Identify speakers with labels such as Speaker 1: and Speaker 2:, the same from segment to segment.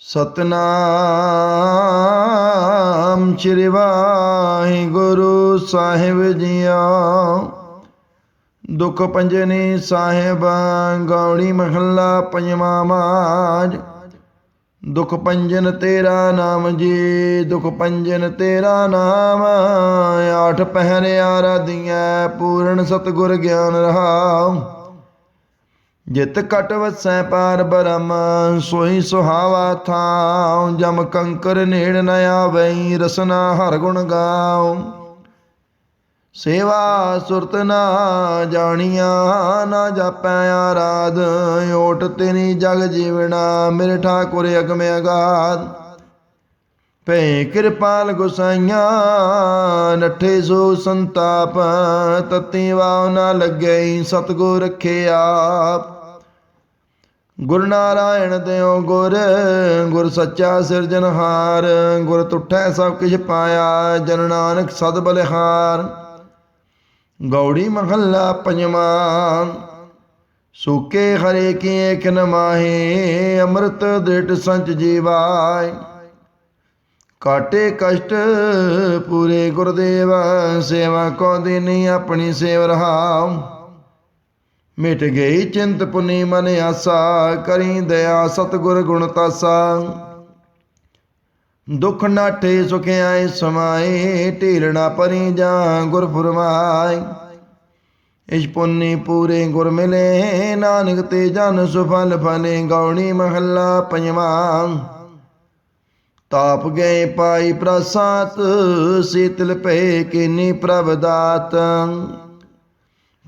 Speaker 1: ਸਤਨਾਮ ਸ੍ਰੀ ਵਾਹਿਗੁਰੂ ਸਾਹਿਬ ਜੀਓ। ਦੁਖ ਪੰਜਨੀ ਸਾਹਿਬ ਗੌੜੀ ਮਹੱਲਾ ਪੰਜਵਾਂ ਮਾਜ। ਦੁਖ ਪੰਜਨ ਤੇਰਾ ਨਾਮ ਜੀ, ਦੁਖ ਪੰਜਨ ਤੇਰਾ ਨਾਮ। ਆਠ ਪਹਿਰੇ ਆਰਾਧੀਐ ਪੂਰਨ ਸਤਗੁਰ ਗਿਆਨ ਰਹਾਉ। ਜਿਤ ਕਟ ਵਸੈ ਪਾਰ ਬ੍ਰਹਮ, ਸੋਈ ਸੁਹਾਵਾ ਥਾਉ, ਜਮ ਕੰਕਰ ਨੇੜ ਨ ਆਵਈ, ਰਸਨਾ ਹਰ ਗੁਣ ਗਾਉ। ਸੇਵਾ ਸੁਰਤ ਨਾ ਜਾਣੀਆਂ, ਨਾ ਜਾਪੈ ਆਰਾਧ, ਓਟ ਤੇਰੀ ਜਗ ਜੀਵਣਾ ਮੇਰੇ ਠਾਕੁਰ ਅਗਮ ਅਗਾਧ। ਭੈ ਕਿਰਪਾਲ ਗੁਸਾਈਆਂ, ਨੱਠੇ ਸੋ ਸੰਤਾਪ, ਤਤੀ ਵਾਉ ਨਾ ਲੱਗੇ ਸਤਗੁਰ ਰੱਖੇ ਆਪ। ਗੁਰ ਨਾਰਾਇਣ ਦਿਓ ਗੁਰ ਗੁਰ ਸੱਚਾ ਸਿਰਜਨਹਾਰ ਗੁਰ ਤੁਠੈ ਸਭ ਕਿਛ ਪਾਇਆ ਜਨ ਨਾਨਕ ਸਦ ਬਲਿਹਾਰ। ਗੌੜੀ ਮਹੱਲਾ ਪੰਜਵਾਂ, ਸੁਕੇ ਹਰੇ ਕੀ ਏਕ ਨ ਅੰਮ੍ਰਿਤ ਦ੍ਰਿਟ ਸੰਚ ਜੀਵਾਇ ਕਾਟੇ ਕਸ਼ਟ ਪੂਰੇ ਗੁਰਦੇਵ, ਸੇਵਾ ਕੋ ਦੇਨੀ ਆਪਣੀ ਸੇਵ ਰਹਾਉ। ਮਿਟ ਗਈ ਚਿੰਤ ਪੁਨੀ ਮਨ ਆਸਾ, ਕਰੀ ਦਇਆ ਸਤਗੁਰ ਗੁਣ ਤਾਸਾ। ਦੁਖ ਨਾਠੇ ਸੁਖ ਆਏ ਸਮਾਏ ਢੀਲਣਾ ਪਰੀ ਜਾ ਗੁਰ ਫਰਮਾਏ। ਇਸ ਪੁੰਨੀ ਪੂਰੇ ਗੁਰ ਮਿਲੇ, ਨਾਨਕ ਤੇ ਜਨ ਸੁਫਲ ਫਲੇ ਗੌਣੀ ਮਹੱਲਾ ਪੰਜਵਾਂ। ਤਾਪ ਗਏ ਪਾਈ ਪ੍ਰਸਾਤ ਸੀਤਲ ਪਏ ਕੀਨੀ ਪ੍ਰਭ ਦਾਤ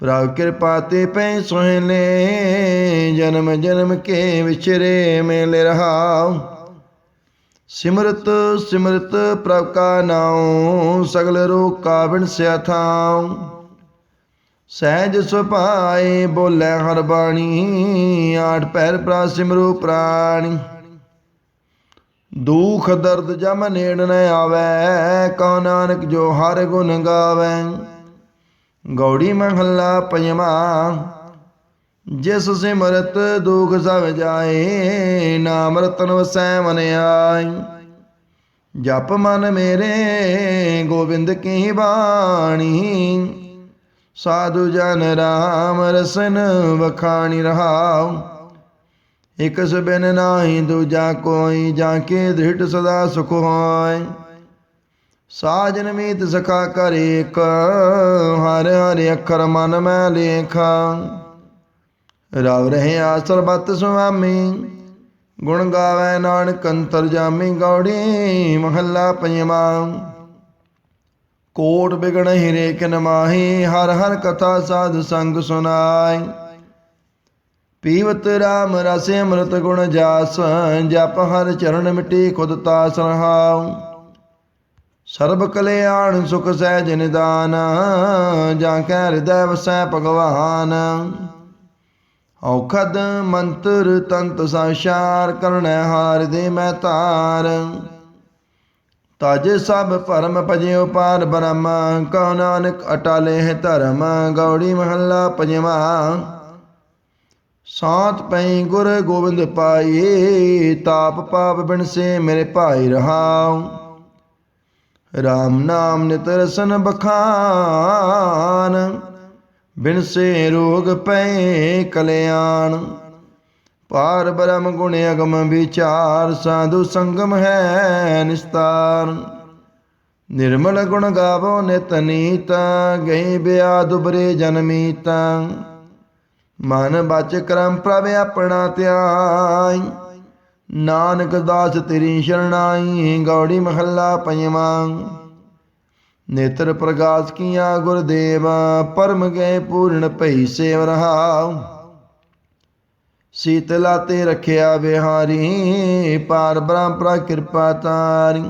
Speaker 1: ਪ੍ਰਭ ਕਿਰਪਾ ਤੇ ਪੈ ਸੋਹਲੇ ਜਨਮ ਜਨਮ ਕੇ ਵਿਚਰੇ ਮੇਲੇ ਰਹਾਉ। ਸਿਮਰਤ ਸਿਮਰਤ ਪ੍ਰਭ ਕਾ ਨਾਉ, ਸਗਲ ਰੋਗ ਕਾ ਬਿਨਸਿਆ ਥਾਉ। ਸਹਿਜ ਸੁਭਾਏ ਬੋਲੇ ਹਰ ਬਾਣੀ, ਆਠ ਪੈਰ ਪ੍ਰਾ ਸਿਮਰੂ ਪ੍ਰਾਣੀ। ਦੁਖ ਦਰਦ ਜਮ ਨੇੜ ਨ ਆਵੈ ਕਾ ਨਾਨਕ ਜੋ ਹਰ ਗੁਣ ਗਾਵੈ। ਗੌੜੀ ਮਹੱਲਾ ਪੰਜਵਾਂ ਜਿਸ ਸਿਮਰਤ ਦੁਖ ਸਭ ਜਾਏ, ਨਾਮ ਰਤਨ ਵਸੈ ਮਨ ਆਈ ਜਪ ਮਨ ਮੇਰੇ, ਗੋਬਿੰਦ ਕੀ ਬਾਣੀ। ਸਾਧੂ ਜਨ ਰਾਮ ਰਸਨ ਵਖਾਣੀ ਰਹਾਉ। ਇਕ ਸਬਿਨ ਨਾਹੀ ਦੂਜਾ ਕੋਈ, ਜਾ ਕੇ ਦ੍ਰਿੜ ਸਦਾ ਸੁਖ ਹੋਏ। ਸਾਜਨ ਮੀਤ ਸਖਾ ਕਰ ਏਕ ਹਰ ਹਰ ਅੱਖਰ ਮਨ ਮੈਂ ਲੇਖਾ। ਰਵ ਰਹੇ ਆਸਰ ਬਤ ਸੁਆਮੀ, ਗੁਣ ਗਾਵੇ ਨਾਨਕ ਅੰਤਰ ਜਾਮੀ ਗੌੜੀ, ਮਹੱਲਾ ਪੰਜਵਾਂ। ਕੋਟ ਬਿਗਣ ਹਿਰੇ ਕਿਨ ਮਾਹੀ, ਹਰ ਹਰ ਕਥਾ ਸਾਧ ਸੰਗ ਸੁਨਾਈ। ਪੀਵਤ ਰਾਮ ਰਸ ਅੰਮ੍ਰਿਤ ਗੁਣ ਜਾਸ, ਜਪ ਹਰ ਚਰਨ ਮਿਟੀ ਖੁਦ ਤਾਸ ਰਹਾਉ। ਸਰਬ ਕਲਿਆਣ ਸੁਖ ਸਹਿਜ ਨਿਦਾਨ ਜਾਂ ਕੈ ਹਿਰਦੈ ਵਸੈ ਭਗਵਾਨ। ਔਖਦ ਮੰਤਰ ਤੰਤ ਸੰਸਾਰ ਕਰਣੈ ਹਾਰ ਦੇ ਮੈਂ ਤਾਰ ਤਜ ਸਭ ਭਰਮ ਭਜਿਓ ਪਾਰ ਬ੍ਰਹਮ, ਕਉ ਨਾਨਕ ਅਟਾਲੇ ਹੈ ਧਰਮ, ਗੌੜੀ ਮਹੱਲਾ ਪੰਜਵਾਂ। ਸਾਤ ਪਈ ਗੁਰ ਗੋਬਿੰਦ ਪਾਈ, ਤਾਪ ਪਾਪ ਬਿਨ ਸੇ ਮੇਰੇ ਭਾਈ ਰਹਾਉ। RAM ਨਾਮ ਨਿਤ ਰਸਨ ਬਖਾਨ, ਬਿਨ ਸੇ ਰੋਗ ਪਏ ਕਲਿਆਣ। ਪਾਰ ਬ੍ਰਹਮ ਗੁਣ ਅਗਮ ਵਿਚਾਰ, ਸਾਧੂ ਸੰਗਮ ਹੈ ਨਿਸਤਾਰ। ਨਿਰਮਲ ਗੁਣ ਗਾਵੋ ਨਿਤ ਨੀਤ, ਗਈ ਬਿਆ ਦੁਬਰੇ ਜਨਮੀਤ ਮਨ ਬਚ ਕਰਮ ਪ੍ਰਭ ਆਪਣਾ ਧਿਆਈ ਨਾਨਕ ਦਾਸ ਤੇਰੀ ਸ਼ਰਣਾਈ, ਗੌੜੀ ਮਹੱਲਾ ਪੰਜਵਾਂ। ਨੇਤਰ ਪ੍ਰਗਾਸ ਕੀਆ ਗੁਰਦੇਵ, ਪਰਮ ਗਏ ਪੂਰਨ ਭਈ ਸੇਵ ਰਹਾਉ ਸੀਤਲਾ ਤੇ ਰਖਿਆ ਵਿਹਾਰੀ, ਪਾਰ ਬ੍ਰਹਮ ਪ੍ਰਾ ਕਿਰਪਾ ਤਾਰੀ।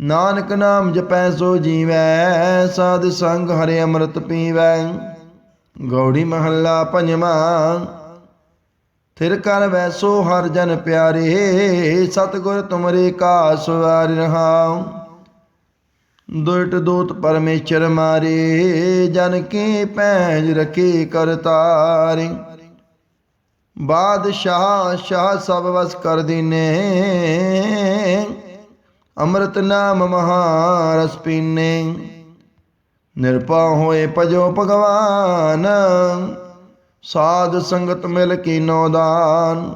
Speaker 1: ਨਾਨਕ ਨਾਮ ਜਪੈ ਸੋ ਜੀਵੈ, ਸਾਧ ਸੰਗ ਹਰਿ ਅੰਮ੍ਰਿਤ ਪੀਵੈ। ਗੌੜੀ ਮਹੱਲਾ ਪੰਜਵਾਂ। ਥਿਰ ਕਰ ਵੈਸੋ ਹਰ ਜਨ ਪਿਆਰੇ, ਸਤਗੁਰ ਤੁਮਰੇ ਕਾ ਸਵਾਰ ਰਹਾਉ। ਦੁਇਟ ਦੂਤ ਪਰਮੇਸ਼ਰ ਮਾਰੇ, ਜਨ ਕੀ ਪੈਜ ਰਖੇ ਕਰਤਾਰੇ ਬਾਦਸ਼ਾਹ, ਸ਼ਾਹ ਸਭ ਵਸ ਕਰ ਦੀਨੇ, ਅੰਮ੍ਰਿਤ ਨਾਮ ਮਹਾਰਸ ਪੀਨੇ। ਨਿਰਪਾ ਹੋਏ ਭਜੋ ਭਗਵਾਨ ਸਾਧ ਸੰਗਤ ਮਿਲ ਕੇ ਨੌਦਾਨ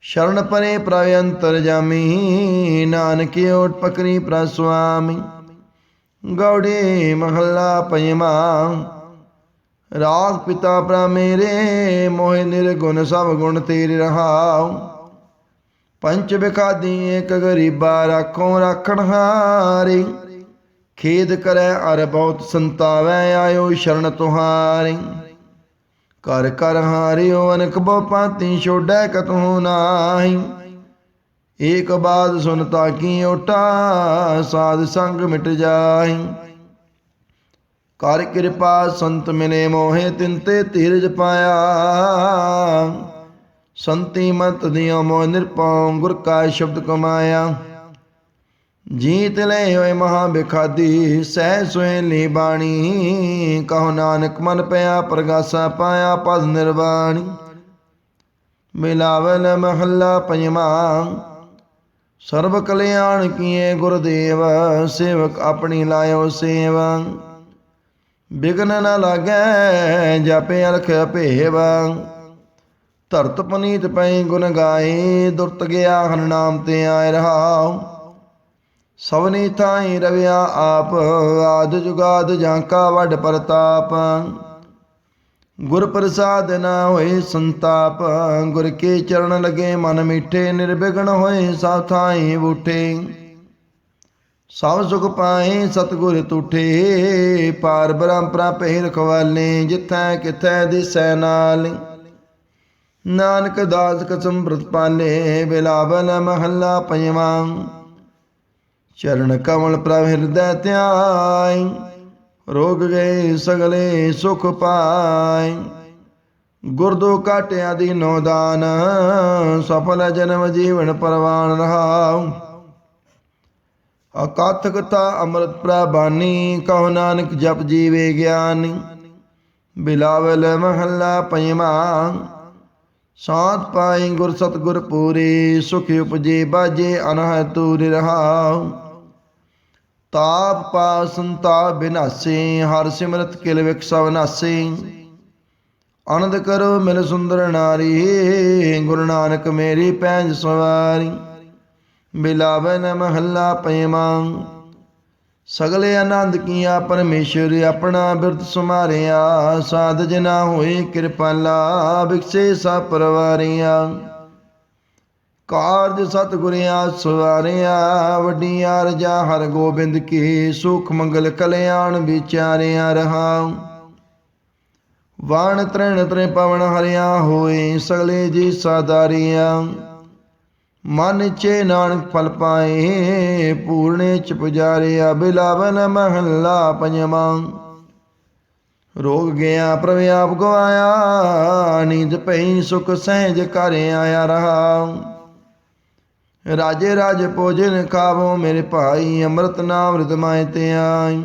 Speaker 1: ਸ਼ਰਨ ਪਰੇ ਪ੍ਰਭ ਅੰਤਰ ਜਾਮੀ, ਨਾਨਕ ਓਟ ਪਕਰੀ ਪ੍ਰਸਵਾਮੀ ਗੌੜੀ ਮਹੱਲਾ ਪੰਜਵਾਂ, ਰਾਗ ਪਿਤਾ ਪ੍ਰਾ ਮੇਰੇ, ਮੋਹਿ ਨਿਰਗੁਣ ਸਭ ਗੁਣ ਤੇਰੇ ਰਹਾਉ। ਪੰਚ ਬਿਖਾਦੀ ਏਕ ਗਰੀਬਾ ਰਾਖੋ ਰਾਖਣ ਹਾਰੀ। ਖੇਦ ਕਰੈ ਅਰ ਬਹੁਤ ਸੰਤਾਵੈ, ਆਇਓ ਸ਼ਰਨ ਤੁਹਾਰੀ। ਕਰ ਕਰ ਹਾਰਿਓ ਅਨਕ ਬੋ ਪਾਤੀ ਛੋੜੈ ਕਤਹੁ ਨਾਹੀ। ਏਕ ਬਾਦ ਸੁਨਤਾ ਕੀ ਓਟਾ, ਸਾਧ ਸੰਗ ਮਿਟ ਜਾਈ ਕਰ ਕਿਰਪਾ ਸੰਤ ਮਿਲੇ ਮੋਹੇ ਤਿਨ ਤੇ ਧੀਰਜ ਪਾਇਆ। ਸੰਤੀ ਮਤ ਦਿਓ ਮੋਹ ਨਿਰਪਉ ਗੁਰ ਕਾ ਸ਼ਬਦ ਕਮਾਇਆ। ਜੀਤ ਲੈ ਹੋਏ ਮਹਾ ਬਿਖਾਦੀ, ਸਹਿ ਸੋਏ ਲੀ ਬਾਣੀ। ਕਹੋ ਨਾਨਕ ਮਨ ਪਿਆ, ਪ੍ਰਗਾਸਾ ਪਾਇਆ ਪਦ ਨਿਰਵਾਣੀ। ਮਿਲਾਵਨ ਮਹੱਲਾ ਪੰਜਵਾਂ, ਸਰਬ ਕਲਿਆਣ ਕੀਏ ਗੁਰਦੇਵ, ਸੇਵਕ ਆਪਣੀ ਲਾਇਓ ਸੇਵਾ। ਬਿਗਨ ਨ ਲਾਗੈ, ਜਾਪੇ ਅਲਖ ਭੇਵ। ਧਰਤ ਪਨੀਤ ਪਈ ਗੁਣ ਗਾਏ, ਦੁਰਤ ਗਿਆ ਹਰ ਨਾਮ ਤੇ ਆਇ ਰਹਾਉ। ਸਵਨੀ ਥਾਈ ਰਵਿਆ ਆਪ, ਆਦ ਜੁਗਾਦ ਜਾਂਕਾ ਵੱਡ ਪ੍ਰਤਾਪ। ਗੁਰ ਪ੍ਰਸਾਦ ਨਾ ਹੋਏ ਸੰਤਾਪ, ਗੁਰ ਕੇ ਚਰਨ ਲਗੇ ਮਨ ਮਿੱਠੇ ਨਿਰਬਿਘਨ ਹੋਏ ਸਭ ਥਾਈ ਬੂਠੇ। ਸਭ ਸੁਖ ਪਾਏ ਸਤਗੁਰ ਤੁਠੇ, ਪਾਰ ਬ੍ਰਹਮ ਪ੍ਰਾਪੇ ਰਖਵਾਲੇ ਜਿਥੈ ਕਿਥੈ ਦਿਸੈ ਨਾਲ। ਨਾਨਕ ਦਾਸ ਕਸਮ ਬ੍ਰਤ ਪਾਲੇ ਬਿਲਾਵਲ ਮਹੱਲਾ ਪੰਜਵਾਂ। ਚਰਨ ਕਮਲ ਪ੍ਰਭ ਹਿਰਦੈ ਧਿਆਈ, ਰੋਗ ਗਏ ਸਗਲੇ ਸੁਖ ਪਾਈ। ਗੁਰਦੋ ਕਾਟਿਆ ਦੀ ਨੋਦਾਨ ਸਫਲ ਜਨਮ ਜੀਵਨ ਪਰਵਾਨ ਰਹਾਉ। ਅਕਥ ਕਥਾ ਅੰਮ੍ਰਿਤ ਪ੍ਰਬਾਨੀ ਕਹੋ ਨਾਨਕ ਜਪ ਜੀਵੇ ਗਿਆਨੀ। ਬਿਲਾਵਲ ਮਹੱਲਾ ਪੰਜਵਾਂ, ਸਾਧ ਪਾਈ ਗੁਰ ਸਤਗੁਰ ਪੂਰੇ, ਸੁਖ ਉਪਜੇ ਬਾਜੇ ਅਨਹ ਤੂਰ ਰਹਾਉ। ਤਾਪ ਪਾ ਸੰਤਾ ਬਿਨਾਸੀ, ਹਰ ਸਿਮਰਤ ਕਿਲ ਵਿਕ ਸਭ ਨਾਸੀ। ਆਨੰਦ ਕਰੋ ਮਿਲ ਸੁੰਦਰ ਨਾਰੀ, ਗੁਰੂ ਨਾਨਕ ਮੇਰੀ ਪੈਂਜ ਸਵਾਰੀ। ਬਿਲਾਵਨ ਮਹੱਲਾ ਪੰਜਵਾਂ ਸਗਲੇ ਆਨੰਦ ਕੀਆ ਪਰਮੇਸ਼ਰ ਆਪਣਾ ਬਿਰਤ ਸੁਮਾਰਿਆ। ਸਾਧ ਜਨਾ ਹੋਏ ਕਿਰਪਾਲਾ ਬਿਕਸੇ ਸਾ ਪਰਵਾਰੀਆਂ। ਕਾਰਜ ਸਤਿਗੁਰਿਆ ਸਵਾਰਿਆ, ਵੱਡੀਆਂ ਰਜਾ ਹਰ ਗੋਬਿੰਦ ਕੀ ਸੁਖ ਮੰਗਲ ਕਲਿਆਣ ਵਿਚਾਰਿਆ ਰਹਾ ਵਾਣ ਤ੍ਰਿਣ ਤ੍ਰੇ ਪਵਨ ਹਰਿਆ ਹੋਏ ਸਗਲੇ ਜੀ ਸਾਦਾਰੀਆਂ। ਮਨ ਚੇ ਨਾਨਕ ਫਲ ਪਾਏ, ਪੂਰਨੇ ਚ ਪੁਜਾਰਿਆ ਬਿਲਾਵਨ ਮਹੱਲਾ ਪੰਜਵਾਂ। ਰੋਗ ਗਿਆ ਪ੍ਰਭ ਆਪ ਗਵਾਇਆ, ਨੀਂਦ ਪਈ ਸੁਖ ਸਹਿਜ ਕਰ ਆਇਆ ਰਹਾ ਰਾਜੇ ਰਾਜ ਭੋਜਨ ਖਾਵੋ, ਮੇਰੇ ਭਾਈ ਅੰਮ੍ਰਿਤ ਨਾਮ ਰਿਦਮਾਇ ਤੇ ਆਈ।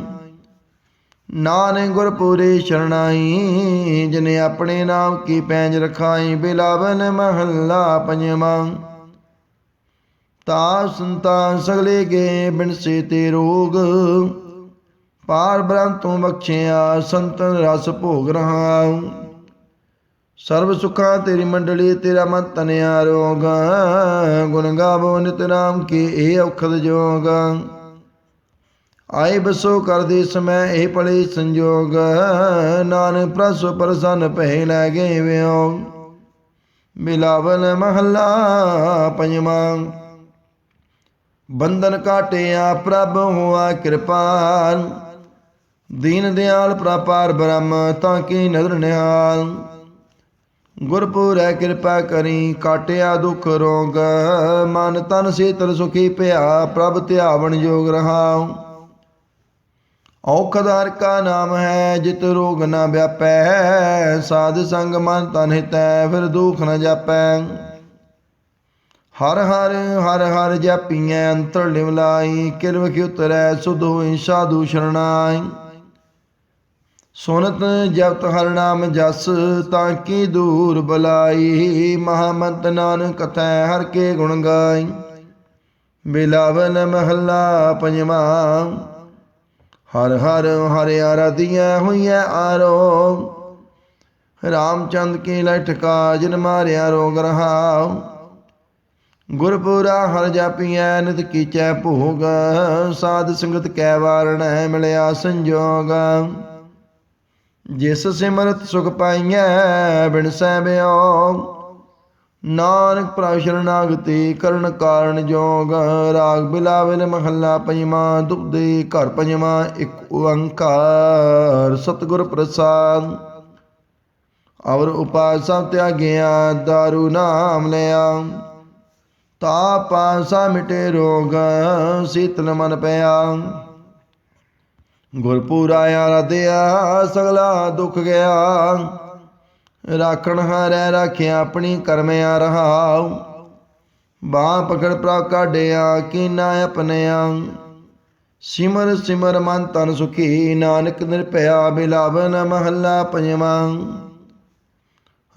Speaker 1: ਨਾਨਕ ਗੁਰ ਪੂਰੇ ਸ਼ਰਣਾਈ, ਜਿਨੇ ਆਪਣੇ ਨਾਮ ਕੀ ਪੈਂਜ ਰਖਾਈ, ਬਿਲਾਵਨ ਮਹੱਲਾ ਪੰਜਵਾਂ। ਤਾ ਸੰਤਾ ਸਗਲੇ ਗੇ ਬਿਨਸੇ ਤੇ ਰੋਗ। ਪਾਰ ਬ੍ਰਹਮ ਤੂੰ ਬਖਸ਼ਿਆ ਸੰਤਨ ਰਸ ਭੋਗ ਰਹਾ ਸਰਬ ਸੁਖਾਂ ਤੇਰੀ ਮੰਡਲੀ, ਤੇਰਾ ਮਨ ਤਨਿਆ ਰੋਗ। ਗੁਣ ਗਾਵੋ ਨਿਤ ਨਾਮ ਕੀ, ਇਹ ਔਖਦ ਜੋਗ। ਆਏ ਬਸੋ ਕਰਦੀ ਸਮੈ ਇਹ ਪੜੇ ਸੰਜੋਗ। ਨਾਨਕ ਪ੍ਰਸ ਪ੍ਰਸੰਨ ਪਹਿ ਲੈ ਗਏ ਵਿਓ। ਮਿਲਾਵਨ ਮਹੱਲਾ ਪੰਜਵਾਂ। ਬੰਧਨ ਕਾਟਿਆ ਪ੍ਰਭ ਹੋਆ ਕਿਰਪਾਲ ਦੀਨ ਦਿਆਲ ਪ੍ਰਪਾਰ ਬ੍ਰਹਮ ਤਾਂ ਕੀ ਨਦਰ ਨਿਹਾਲ। ਗੁਰਪੁਰੈ ਕਿਰਪਾ ਕਰੀ, ਕਾਟਿਆ ਦੁਖ ਰੋਗ। ਮਨ ਤਨ ਸੀਤਲ ਸੁਖੀ ਭਇਆ ਪ੍ਰਭ ਧਿਆਵਣ ਜੋਗ ਰਹਾਉ। ਔਖਦਾਰ ਕਾ ਨਾਮ ਹੈ, ਜਿਤ ਰੋਗ ਨ ਵਿਆਪੈ। ਸਾਧ ਸੰਗ ਮਨ ਤਨ ਹਿਤੈ, ਫਿਰ ਦੁਖ ਨ ਜਾਪੈ। ਹਰ ਹਰ ਹਰ ਹਰ ਜਪੀਐ, ਅੰਤਰ ਲਿਵਲਾਈ ਕਿਰਵ ਕੀ ਉਤਰੈ, ਸੁਧ ਹੋਈ ਸਾਧੂ ਸ਼ਰਣਾਈ। ਸੁਨਤ ਜਪਤ ਹਰ ਨਾਮ ਜਸ, ਤਾਂ ਕੀ ਦੂਰ ਬਲਾਈ? ਮਹਾਮੰਤ ਨਾਨਕ ਕਥੈ ਹਰ ਕੇ ਗੁਣ ਗਾਈ। ਬਿਲਾਵਨ ਮਹੱਲਾ ਪੰਜਵਾ, ਹਰ ਹਰ ਹਰਿ ਆਰਾਧੀਆਂ ਹੋਈਐ ਆਰੋ। ਰਾਮਚੰਦ ਕੀ ਲਟਕਾ ਜਿਨ ਮਾਰਿਆ ਰੋਗ ਰਹਾਉ ਗੁਰਪੂਰਾ ਹਰ ਜਾਪੀਐ, ਨਿਤ ਕੀਚੈ ਭੋਗ। ਸਾਧ ਸੰਗਤ ਕੈ ਵਾਰਣੈ, ਮਿਲਿਆ ਸੰਜੋਗ। ਜਿਸ ਸਿਮਰਤ ਸੁਖ ਪਾਈਐ ਬਿਨ ਸਹਿਬਿਓ ਨਾਨਕ ਪ੍ਰਭ ਸ਼ਰਨਾਗਤੀ ਕਰਨ ਕਾਰਨ ਜੋਗ, ਰਾਗ ਬਿਲਾਵਲ ਮਹੱਲਾ ਪੰਜਵਾਂ ਦੁਪਦੇ ਘਰ ਪੰਜਵਾਂ, ਇੱਕ ਓੰਕਾਰ ਸਤਿਗੁਰ ਪ੍ਰਸਾਦ। ਔਰ ਉਪਾਸਾ ਤਿਆਗਿਆ, ਦਾਰੂ ਨਾਮ ਲਿਆ। ਤਾਪਾ ਸਾ ਮਿਟੇ ਰੋਗ, ਸੀਤਲ ਮਨ ਪਿਆ। ਗੁਰਪੂਰਾ ਆਰਾਧਿਆ ਸਗਲਾ ਦੁੱਖ ਗਿਆ। ਰਾਖਣ ਹਾਰੈ ਰਾਖਿਆ, ਆਪਣੀ ਕਰਮਿਆ ਰਹਾਉ। ਬਾਹ ਪਕੜ ਪ੍ਰਾ ਕਾਢਿਆ, ਕੀਨਾ ਆਪਣਿਆ ਸਿਮਰ ਸਿਮਰ ਮਨ ਤਨ ਸੁਖੀ, ਨਾਨਕ ਨਿਰਭਇਆ ਬਿਲਾਵਨ ਮਹੱਲਾ ਪੰਜਵਾਂ।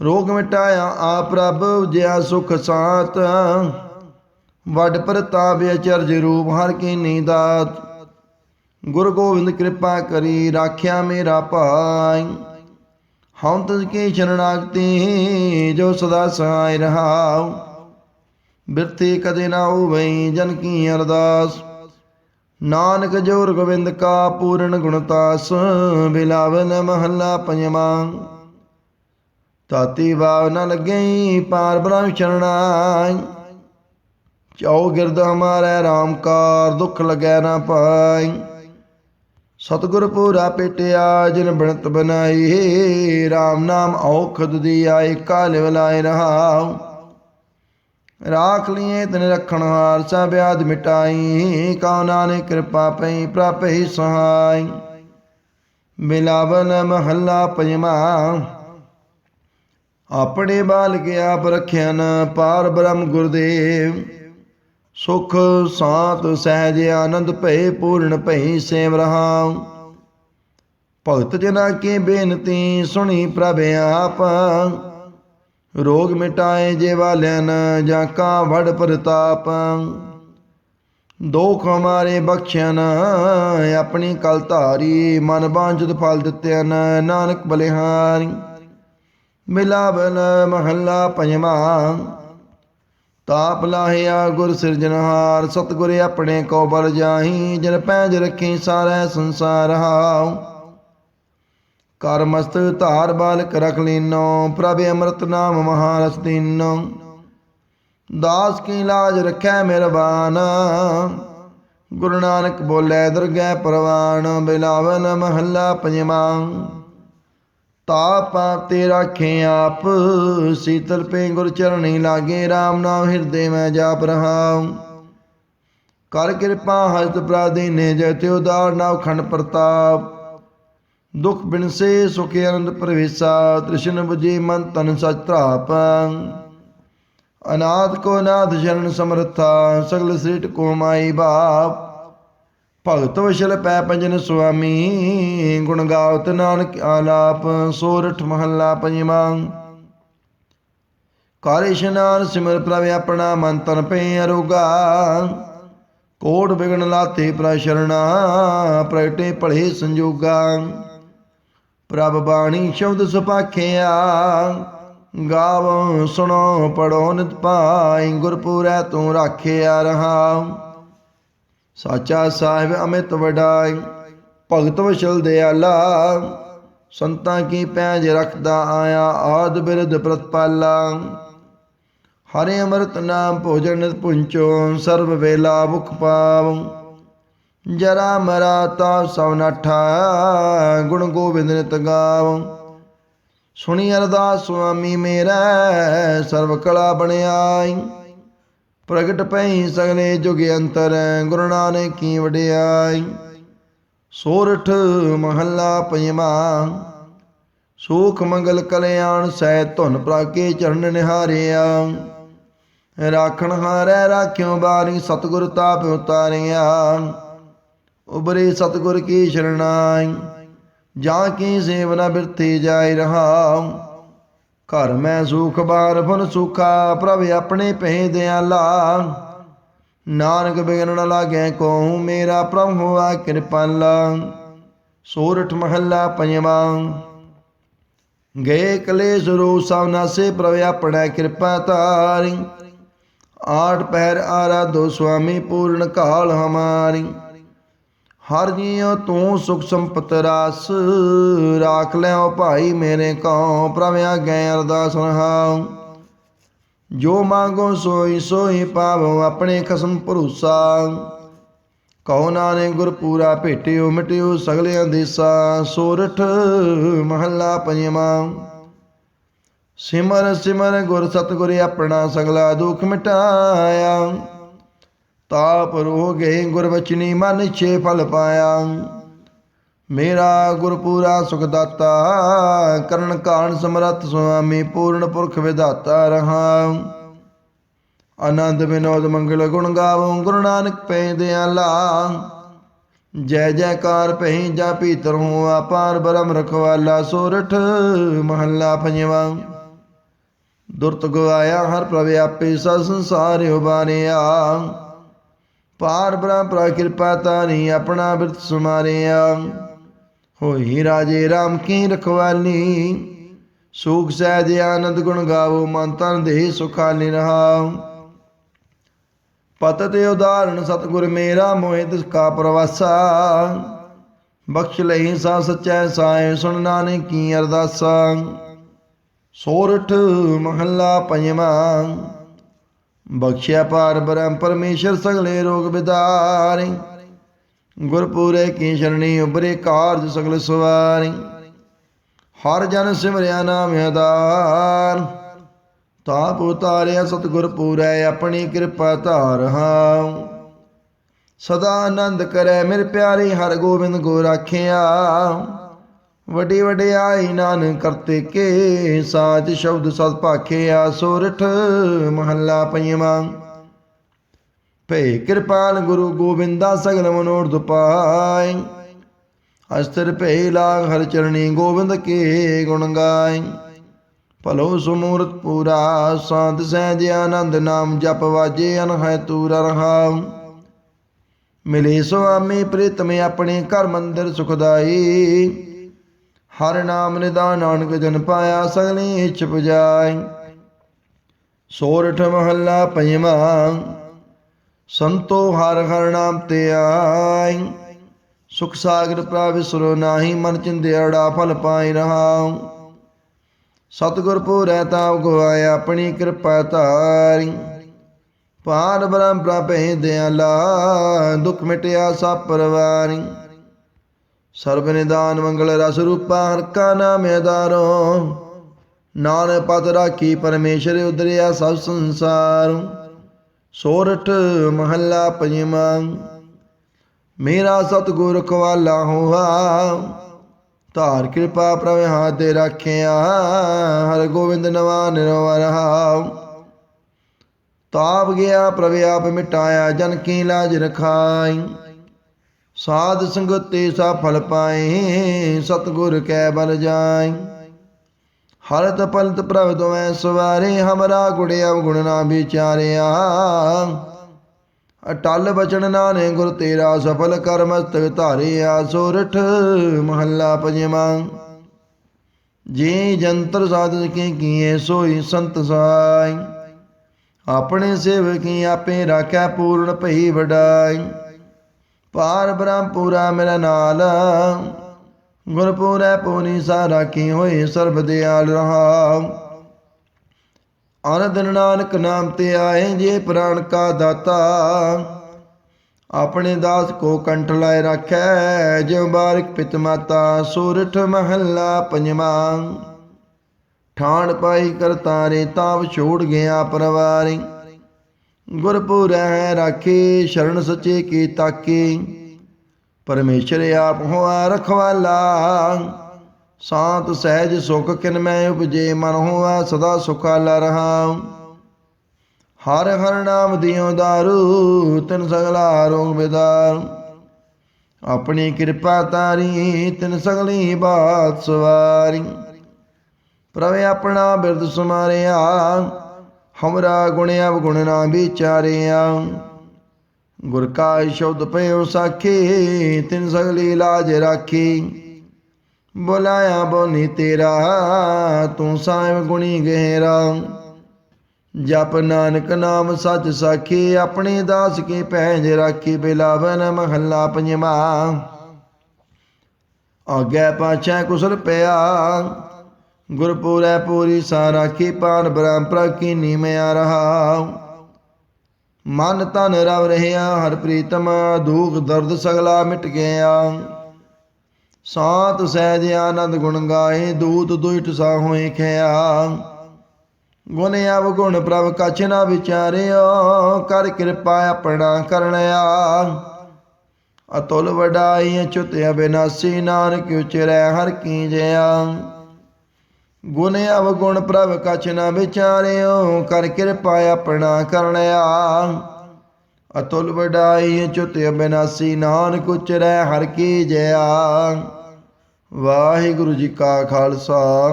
Speaker 1: ਰੋਗ ਮਿਟਾਇਆ ਆ ਪ੍ਰਭ ਜਿਆ ਸੁਖ ਸਾਤ ਵੱਡ ਪ੍ਰਤਾਪ ਅਚਰਜ ਰੂਪ, ਹਰ ਕੀ ਨੀਦਾਤ ਗੁਰ ਗੋਬਿੰਦ ਕਿਰਪਾ ਕਰੀ ਰਾਖਿਆ ਮੇਰਾ ਭਾਈ। ਹਉ ਤਜ ਕੀ ਸ਼ਰਣਾਗਤੀ ਜੋ ਸਦਾ ਸਹਾਇ ਰਹਾਉ। ਬਿਰਤੀ ਕਦੇ ਨਾ ਹੋਵਈ ਜਨ ਕੀ ਅਰਦਾਸ। ਨਾਨਕ ਜੋਰ ਗੋਬਿੰਦ ਕਾ ਪੂਰਨ ਗੁਣਤਾਸ ਬਿਲਾਵਨ ਮਹੱਲਾ ਪੰਜਵਾਂ। ਤਾਤੀ ਵਾਵ ਨ ਲੱਗਈ ਪਾਰ ਬ੍ਰਹਮ ਚਰਣਾਈ ਚਾਉ ਗਿਰਦ ਹਮਾਰੇ RAM ਕਾਰ ਦੁੱਖ ਲੱਗੈ ਨਾ ਪਾਈ। ਸਤਿਗੁਰ ਪੂਰਾ ਪੇਟਿਆ, ਜਿਨ ਬਣਤ ਬਨਾਈ RAM ਨਾਮ ਔਖਦ ਦੀ ਆਏ ਕਾਲ ਵਲਾਏ ਰਹਾਉ। ਰਾਖ ਲਿਏ ਤਨ ਰਖਣ ਹਾਰ, ਸਭ ਬਿਆਦ ਮਿਟਾਈ, ਕਉ ਨਾਨਕ ਕਿਰਪਾ ਪਈ ਪ੍ਰਾਪੇ ਸਹਾਈ। ਮਿਲਾਵਨ ਮਹੱਲਾ ਪੰਜਵਾਂ, ਆਪਣੇ ਬਾਲਕ ਆਪ ਰਖਿਆ ਨ, ਪਾਰ ਬ੍ਰਹਮ ਗੁਰਦੇਵ। ਸੁਖ ਸਾਤ ਸਹਿਜ ਆਨੰਦ ਭਏ ਪੂਰਨ ਭਈ ਸੇਵ ਰਹਾਉ। ਭਗਤ ਜਨਾ ਕੀ ਬੇਨਤੀ ਸੁਣੀ ਪ੍ਰਭ ਆਪ। ਰੋਗ ਮਿਟਾਏ ਜੇ ਵਾਲਿਆਂ ਨ ਜਾਂ ਕਾ ਵੜ ਪ੍ਰਤਾਪ। ਦੋਖ ਹਮਾਰੇ ਬਖਸ਼ਿਆ ਨ, ਆਪਣੀ ਕਲ ਧਾਰੀ ਮਨ ਬਾਂਝਤ ਫਲ ਦਿੱਤਿਆ ਨ, ਨਾਨਕ ਬਲਿਹਾਰੀ। ਮਿਲਾਵਨ ਮਹੱਲਾ ਪੰਜਵਾਂ। ਤਾਪ ਲਾਹਿਆ ਗੁਰ ਸਿਰਜਨਹਾਰ ਸਤਿਗੁਰ ਆਪਣੇ ਕੋ ਬਲ ਜਾਹੀ, ਜਿਨ ਪੈਜ ਰੱਖੀ ਸਾਰੈ ਸੰਸਾਰ ਹਾਉ। ਕਰ ਮਸਤ ਧਾਰ ਬਾਲਕ ਰਖ ਲੀਨੋ, ਪ੍ਰਭ ਅੰਮ੍ਰਿਤ ਨਾਮ ਮਹਾਰਸ ਦੀਨੋ। ਦਾਸ ਕੀ ਲਾਜ ਰੱਖੈ ਮਿਹਰਬਾਨ ਗੁਰੂ ਨਾਨਕ ਬੋਲੇ, ਦਰਗਹਿ ਪ੍ਰਵਾਨ, ਬਿਲਾਵਨ ਮਹੱਲਾ ਪੰਜਵਾਂ। ਤਾਪਾ ਤੇ ਰਾਖੇ ਆਪ। ਸੀਤਲ ਪੇ ਗੁਰ ਚਰਣੀ ਲਾਗੇ RAM ਨਾਮ ਹਿਰਦੇ ਮੈਂ ਜਾਪ ਰਹਾਉ ਕਰ ਕਿਰਪਾ ਹਸਤ ਪ੍ਰਾਦੀਨੇ ਜਤਿ ਉਦਾਰ ਨਾਮ ਖੰਡ ਪ੍ਰਤਾਪ। ਦੁਖ ਬਿਨਸੇ, ਸੁਖ ਅਨੰਦ ਪ੍ਰਵੇਸਾ, ਤ੍ਰਿਸ਼ਨ ਬੁਝੇ ਮਨ ਤਨ ਸਚ ਧਰਾਪ। ਅਨਾਥ ਕੋ ਨਾਥ ਸ਼ਰਨ ਸਮਰਥਾ, ਸਗਲ ਸ੍ਰੀਟ ਕੋ ਮਾਈ ਬਾਪ। ਭਗਤ ਵਸ਼ਲ ਪੈ ਪੰਜਨ ਸੁਆਮੀ, ਗੁਣ ਗਾਵਤ ਨਾਨਕ ਆਲਾਪ, ਸੋਰਠ ਮਹੱਲਾ ਪੰਜਵਾਂ। ਕਰ ਇਸ਼ਨਾਨ ਸਿਮਰ ਪ੍ਰਭ ਆਪਣਾ ਮਨ ਤਨ ਪੈ ਅਰੋਗਾ। ਕੋਟ ਬਿਗਨ ਲਾਤੇ ਪ੍ਰਸ਼ਰਣਾ ਪ੍ਰਗਟੇ ਭਲੇ ਸੰਜੋਗਾ। ਪ੍ਰਭ ਬਾਣੀ ਸ਼ਬਦ ਸੁਪਾਖਿਆ, ਗਾਵ ਸੁਣੋ ਪੜੋ ਨਿਤ ਪਾਈ, ਗੁਰਪੁਰੈ ਤੂੰ ਰਾਖਿਆ ਰਹਾ। ਸਾਚਾ ਸਾਹਿਬ ਅਮਿਤ ਵਡਾਈ, ਭਗਤ ਵਸ਼ਲ ਦਿਆਲਾ, ਸੰਤਾਂ ਕੀ ਪੈਜ ਰਖਦਾ ਆਇਆ ਆਦ ਬਿਰਧ ਪ੍ਰਤਪਾਲਾ। ਹਰੇ ਅੰਮ੍ਰਿਤ ਨਾਮ ਭੋਜਨ ਪੁੰਚੋ ਸਰਬ ਵੇਲਾ ਮੁਖ ਪਾਵ ਜਰਾ ਮਰਾ ਤਾ ਸਭ ਨਠਾ, ਗੁਣ ਗੋਬਿੰਦ ਨਿਤ ਗਾਵ। ਸੁਣੀ ਅਰਦਾਸ ਸੁਆਮੀ ਮੇਰਾ ਸਰਬ ਕਲਾ ਬਣਾਈ ਪ੍ਰਗਟ ਪਈ ਸਗਲੇ ਜੁਗ ਅੰਤਰ, ਗੁਰੂ ਨਾਨਕ ਕੀ ਵਡਿਆਈ। ਸੋਰਠ ਮਹੱਲਾ ਪੰਜਵਾਂ, ਸੂਖ ਮੰਗਲ ਕਲਿਆਣ ਸਹਿ ਧੁਨ ਪ੍ਰਾਕੇ ਚਰਨ ਨਿਹਾਰਿਆ। ਰਾਖਣ ਹਾਰੈ ਰਾਖਿਓ ਬਾਣੀ ਸਤਿਗੁਰ ਤਾਪ ਉਤਾਰਿਆ। ਉਬਰੇ ਸਤਿਗੁਰ ਕੀ ਸ਼ਰਣਾਈ, ਜਾਂ ਕੀ ਸੇਵਨਾ ਬਿਰਤੀ ਜਾਇ ਰਹਾ ਘਰ ਮੈਂ ਸੁਖ ਬਾਰ ਫੁਨ ਸੁਖਾ, ਪ੍ਰਭ ਆਪਣੇ ਪਹਿ ਦਿਆਲਾ। ਨਾਨਕ ਬਿਗਨ ਨ ਲਾਗੈ ਕੋ ਮੇਰਾ ਪ੍ਰਭ ਹੋਆ ਕਿਰਪਾਲਾ। ਸੋਰਠ ਮਹੱਲਾ ਪੰਜਵਾਂ। ਗਏ ਕਲੇਸ਼ ਰੋ ਸਭ ਨਾਸੇ, ਪ੍ਰਭ ਆਪਣਾ ਕਿਰਪਾ ਤਾਰੀ। ਆਠ ਪਹਿਰ ਆਰਾਧੋ ਸੁਆਮੀ, ਪੂਰਨ ਕਾਲ ਹਮਾਰੀ। ਹਰ ਜੀਉ ਤੂੰ ਸੁਖ ਸੰਪਤ ਰਾਸ, ਰਾਖ ਲਿਓ ਭਾਈ ਮੇਰੇ ਕੋ ਪ੍ਰਭ ਆਗੇ ਅਰਦਾਸ ਰਹਾਉ। ਜੋ ਮੰਗੋ ਸੋਈ ਸੋਈ ਪਾਵੋ, ਆਪਣੇ ਖਸਮ ਭਰੋਸਾ। ਕਹੋ ਨਾਨਕ ਗੁਰ ਪੂਰਾ ਭੇਟਿਓ, ਮਿਟਿਓ ਸਗਲੇ ਅੰਦੇਸਾ ਸੋਰਠ ਮਹੱਲਾ ਪੰਜਵਾਂ। ਸਿਮਰ ਸਿਮਰ ਗੁਰ ਸਤਿਗੁਰ ਆਪਣਾ ਸਗਲਾ ਦੁਖ ਮਿਟਾਇਆ। ਤਾਪ ਰੋ ਗਏ ਗੁਰ ਮਨ ਛੇ ਫਲ ਪਾਇਆ। ਮੇਰਾ ਗੁਰ ਪੂਰਾ ਸੁਖ ਦਾਤਾ ਕਰਨ ਕਾਣ ਸਮਰੱਥ ਸੁਆਮੀ, ਪੂਰਨ ਪੁਰਖ ਵਿਦਾਤਾ ਰਹਾ। ਆਨੰਦ ਵਿਨੋਦ ਮੰਗਲ ਗੁਣ ਗਾਵੋ, ਗੁਰੂ ਨਾਨਕ ਪੈ ਦਿਆਲਾ ਜੈ ਜੈਕਾਰ ਪਹੀ ਜਾ ਪੀਤਰ ਹੂੰ ਆਪਾਰ ਬਰਮ ਰਖਵਾਲਾ, ਸੋਰਠ ਮਹੱਲਾ ਪੰਜਵਾਂ। ਦੁਰਤ ਗਵਾਇਆ ਹਰ ਪ੍ਰਭ ਆਪੇ ਸਾ ਸੰਸਾਰ ਉਬਾਰਿਆ। ਪਾਰ ਬ੍ਰਹਮ ਪ੍ਰਾ ਕਿਰਪਾ ਤਾਰੀ ਆਪਣਾ ਬਿਰਤ ਸੁਮਾਰਿਆ। ਹੋਈ ਰਾਜੇ RAM ਕੀ ਰਖਵਾਲੀ, ਸੁਖ ਸਹਿਜ ਆਨੰਦ ਗੁਣ ਗਾਵੋ, ਮਨ ਤਨ ਦੇਹ ਸੁਖਾ ਰਹਾਉ। ਪਤ ਤੇ ਉਦਾਹਰਣ ਸਤਿਗੁਰ ਮੇਰਾ, ਮੋਹਿ ਤਿਸ ਕਾ ਪ੍ਰਵਾਸਾ। ਬਖਸ਼ ਲਈ ਸਾ ਸਚੈ, ਸਾਏ ਸੁਣ ਨਾਨਕ ਕੀ ਅਰਦਾਸਾ। ਸੋਰਠ ਮਹੱਲਾ ਪੰਜਵਾਂ। ਬਖਸ਼ਿਆ ਪਾਰ ਬ੍ਰਹਮ ਪਰਮੇਸ਼ਰ ਸਗਲੇ ਰੋਗ ਵਿਦਾਰੀ ਗੁਰਪੂਰੇ ਕੀ ਸ਼ਰਣੀ ਉਬਰੇ ਕਾਰਜ ਸਗਲ ਸਵਾਰੀ। ਹਰ ਜਨ ਸਿਮਰਿਆ ਨਾਮ ਆਧਾਰ। ਤਾਪ ਉਤਾਰਿਆ ਸਤਿਗੁਰ ਪੂਰੈ, ਆਪਣੀ ਕਿਰਪਾ ਧਾਰ ਹਾਂ ਸਦਾ ਆਨੰਦ ਕਰੈ, ਮੇਰੇ ਪਿਆਰੇ ਹਰ ਗੋਬਿੰਦ ਗੋ ਰਾਖਿਆ ਵੱਡੀ ਵਡਿਆਈ ਨਾਨਕ ਕਰਤੇ ਕੇ, ਸਾਚ ਸ਼ਬਦ ਸਤ ਆ ਸੋਰਠ ਮਹੱਲਾ ਪੰਜਵਾਂ ਭੇ ਕਿਰਪਾਲ ਗੁਰੂ ਗੋਬਿੰਦਾ ਸਗਲ ਮਨੋਰਥ ਪਾਇ। ਅਸਤਰ ਭੇ ਲਾਗ ਹਰ ਚਰਣੀ ਗੋਬਿੰਦ ਕੇ ਗੁਣ ਗਾਏ ਭਲੋ ਸੁਮੂਰਤ ਪੂਰਾ, ਸਾਧ ਸਹਿਜ ਆਨੰਦ ਨਾਮ ਜਪ ਵਾਜੇ ਅਨਹੈ ਤੂਰ ਰਹਾਉ। ਮਿਲੇ ਸੁਆਮੀ ਪ੍ਰੀਤਮ ਆਪਣੇ ਘਰ ਮੰਦਰ ਸੁਖਦਾਈ। ਹਰ ਨਾਮ ਨਿਦਾਨ ਨਾਨਕ ਜਨ ਪਾਇਆ ਸਗਲੀ ਇੱਛ ਪੁਜਾਈ। ਸੋਰਠ ਮਹੱਲਾ ਪੰਜਵਾਂ, ਸੰਤੋ ਹਰ ਹਰ ਨਾਮ ਤੇ ਆਈ। ਸੁਖ ਸਾਗਰ ਪ੍ਰਭ ਸੁਰੋ ਨਾਹੀ, ਮਨ ਚਿੰਦਿਆੜਾ ਫਲ ਪਾਈ ਰਹਾਉ। ਸਤਿਗੁਰ ਪੂਰੈ ਤਾਪ ਗਵਾਇਆ ਆਪਣੀ ਕਿਰਪਾ ਧਾਰੀ। ਪਾਰ ਬ੍ਰਹਮ ਪ੍ਰਭੇ ਦਿਆਲਾ ਦੁਖ ਮਿਟਿਆ ਸਭ ਪਰਵਾਰੀ। ਸਰਬ ਨਿਦਾਨ ਮੰਗਲ ਰਸ ਰੂਪਾ ਹਰ ਕਾ ਨਾਮ ਆਧਾਰੋ। ਨਾਨਕ ਪਤ ਰਾਖੀ ਪਰਮੇਸ਼ਰ ਉਦਰਿਆ ਸਭ ਸੰਸਾਰ। ਸੋਰਠ ਮਹੱਲਾ ਪੰਜਵਾਂ। ਮੇਰਾ ਸਤਿਗੁਰ ਖਵਾਲਾ ਹੋਆ ਧਾਰ ਕਿਰਪਾ ਪ੍ਰਭ ਹਾਥ ਤੇ ਰਾਖਿਆ। ਹਰ ਗੋਬਿੰਦ ਨਵਾ ਨਿਰਵ ਤਾਪ ਗਿਆ ਪ੍ਰਭ ਆਪ ਮਿਟਾਇਆ, ਜਨ ਕੀ ਲਾਜ ਰਖਾਈ। ਸਾਧ ਸੰਗਤ ਤੇ ਸਾ ਫਲ ਪਾਏ, ਸਤਗੁਰ ਕੈ ਬਲ ਜਾਏ। ਹਰਤ ਪਲਤ ਪ੍ਰਭ ਤੁਮੈ ਸਵਾਰੇ, ਹਮਰਾ ਗੁੜਿਆ ਗੁਣ ਨਾ ਵਿਚਾਰਿਆ। ਅਟਲ ਬਚਨ ਨਾਨੇ ਗੁਰ ਤੇਰਾ ਸਫਲ ਕਰ ਮਸਤਕ ਧਾਰਿਆ, ਸੋਰਠ ਮਹੱਲਾ ਪੰਜਵਾਂ। ਜੀ ਜੰਤਰ ਸਾਧਨ ਕੀ ਕੀਏ, ਸੋਈ ਸੰਤ ਸਾਈ। ਆਪਣੇ ਸੇਵਕੀ ਆਪੇ ਰਾਖੈ, ਪੂਰਨ ਭਈ ਵਡਾਈ। ਪਾਰ ਬ੍ਰਹਮਪੂਰਾ ਮੇਰਾ ਨਾਲ। ਗੁਰਪੂਰੈ ਪੂਨੀ ਸਾ ਰਾਖੀ ਹੋਏ, ਸਰਬ ਦਿਆਲ ਰਹਾ। ਅਨੰਦਨ ਨਾਨਕ ਨਾਮ ਤੇ ਆਏ ਜੇ ਪ੍ਰਾਣ ਕਾ ਦਾਤਾ। ਆਪਣੇ ਦਾਸ ਕੋ ਕੰਠ ਲਾਇ ਰੱਖੈ, ਜਿਉ ਬਾਰਿਕ ਪਿਤ ਮਾਤਾ ਸੂਰਠ ਮਹੱਲਾ ਪੰਜਵਾਂ। ਠਾਣ ਪਾਈ ਕਰਤਾਰੇ ਤਾਪ ਛੋੜ ਗਿਆ ਪਰਵਾਰੀ। ਗੁਰਪੁਰੈ ਰਾਖੀ, ਸ਼ਰਨ ਸੱਚੇ ਕੀ ਤਾਕੀ। ਪਰਮੇਸ਼ਰ ਆਪ ਹੋਆ ਰਖਵਾਲਾ। ਸਾਤ ਸਹਿਜ ਸੁਖ ਕਿਨ ਮੈਂ ਉਪਜੇ, ਮਨ ਹੋਆ ਸਦਾ ਸੁਖਾਲਾ ਰਹਾ ਹਰ ਹਰ ਨਾਮ ਦਿਓ ਦਾਰੂ, ਤਿਨ ਸਗਲਾ ਰੋਗ ਬਿਦਾਰ। ਆਪਣੀ ਕਿਰਪਾ ਤਾਰੀ, ਤਿਨ ਸਗਲੀ ਬਾਤ ਸਵਾਰੀ। ਪ੍ਰਵੇ ਆਪਣਾ ਬਿਰਦ ਸਮਾਰਿਆ। ਹਮਰਾ ਗੁਣ ਅਵਗੁਣ ਨਾ ਵਿਚਾਰਿਆ। ਗੁਰ ਕਾ ਸ਼ਬਦ ਪਇਓ ਸਾਖੀ, ਤਿਨ ਸਗਲੀ ਲਾਜ ਰਾਖੀ। ਬੁਲਾਇਆ ਬੋਨੀ ਤੇਰਾ, ਤੂੰ ਸਾਹਿਬ ਗੁਣੀ ਗਹਿਰਾ। ਜਪ ਨਾਨਕ ਨਾਮ ਸੱਚ ਸਾਖੀ, ਆਪਣੇ ਦਾਸ ਕੀ ਪੈਜ ਰਾਖੀ। ਬਿਲਾਵਨ ਮਹੱਲਾ ਪੰਜਵਾ। ਆਗੇ ਪਾਛੈ ਕੁਸਲ ਪਿਆ। ਗੁਰਪੂਰੈ ਪੂਰੀ ਸਾਰਾਖੀ ਪਾਨ ਬ੍ਰਹਮ ਪ੍ਰਕੀਨੀ ਮਿਆ ਰਹਾ ਮਨ ਤਨ ਰਵ ਰਹਿਆ ਹਰ ਪ੍ਰੀਤਮ ਦੁਖ ਦਰਦ ਸਗਲਾ ਮਿਟ ਗਿਆ। ਸਾਤ ਸਹਿਜ ਆਨੰਦ ਗੁਣ ਗਾਏ, ਦੂਤ ਦੁਇਟ ਸਾ ਹੋਏ ਖਿਆ। ਗੁਣ ਅਵ ਗੁਣ ਪ੍ਰਭ ਕਛ ਨਾ ਵਿਚਾਰਿਓ, ਕਰ ਕਿਰਪਾ ਆਪਣਾ ਕਰਨਿਆ। ਅਤੁਲ ਵਡਾਈ ਅਚੁਤ ਅਬਿਨਾਸੀ, ਨਾਨਕ ਉਚਰੈ ਹਰ ਕੀ ਜਿਆ। ਗੁਣ ਅਵ ਗੁਣ ਪ੍ਰਭ ਕਛ ਨਾ ਵਿਚਾਰਿਓ, ਕਰ ਕਿਰਪਾ ਆਪਣਾ ਕਰਨਿਆ। ਅਤੁਲ ਵਡਾਈ ਅਚੁਤ ਬਿਨਾਸੀ, ਨਾਨਕ ਉਚਰੈ ਹਰ ਕੀ ਜਿਆ ਵਾਹਿਗੁਰੂ ਜੀ ਕਾ ਖਾਲਸਾ,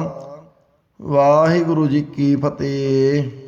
Speaker 1: ਵਾਹਿਗੁਰੂ ਜੀ ਕੀ ਫਤਿਹ।